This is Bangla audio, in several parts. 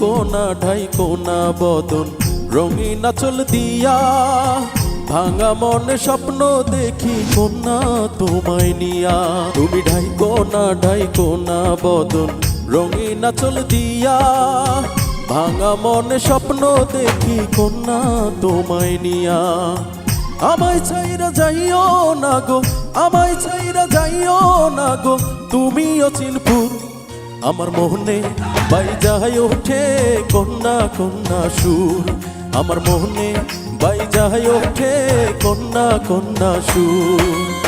কোনা ঢাই কোনা বদন। রঙিন আচল দিয়া ভাঙা মনে স্বপ্ন দেখি কন্যা তোমায় নিয়া। তুমি ঢাই কোনা ঢাই কোনা বদন। রঙিন আচল দিয়া ভাঙা মনে স্বপ্ন দেখি কন্যা তোমায় নিয়া। আমায় ছাইরা যাইও না গো, আমায় ছাইরা যাইও না গো তুমি অচিনপুর আমার মোহনে বাই যাই ওঠে কন্যা কন্যা সুর। আমার মোহনে বাই যাই ওঠে কন্যা কন্যা সুর।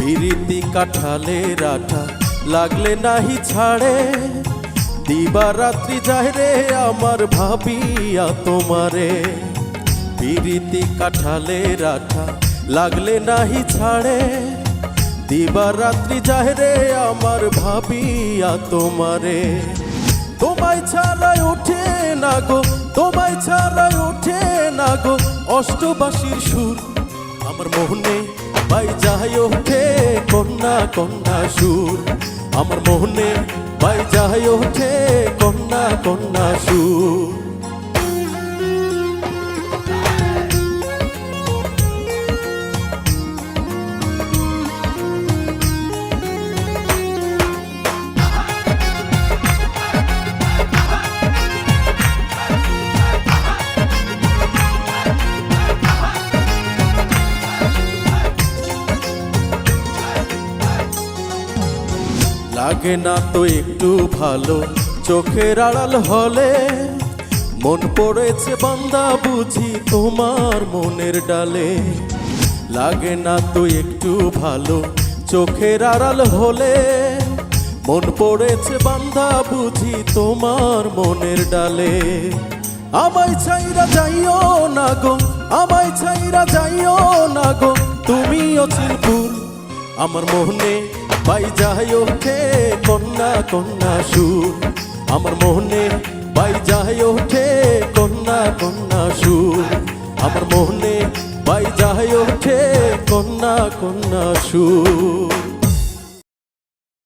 পিরিতি কাঠালে রাঠা লাগলে নাহি ছাড়ে। দিবা রাত্রি যায় রে আমার ভাবিয়া তোমারে। পিরিতি কাঠালে রাঠা লাগলে নাহি ছাড়ে। দিবা রাত্রি যায় রে আমার ভাবিয়া তোমারে। তোমায় ছাড়াই ওঠে না গো, তোমায় ছাড়াই ওঠে না গো অষ্টবাসীর সুর। আমার মোহনে বাই যাই ওঠে কন্যা সুর আমার মোহনে বাই যাই ওঠে কন্যা কন্যা সুর। লাগে না তো একটু ভালো। চোখের আড়াল হলে মন পড়েছে বান্দা বুঝি তোমার মনের ডালে। লাগে না তো একটু ভালো। চোখের আড়াল হলে মন পড়েছে বান্দা বুঝি তোমার মনের ডালে। আমায় ছাইরা যাইও না গো, আমায় ছাইরা যাইও না গো। তুমিও অচিনপুর আমার মোহনে বাই যাই ওঠে কন্যা কন্যা সুর। আমার মোহনে বাই যাই ওঠে কন্যা কন্যা সুর। আমার মোহনে বাই যাই ওঠে কন্যা কন্যা সুর।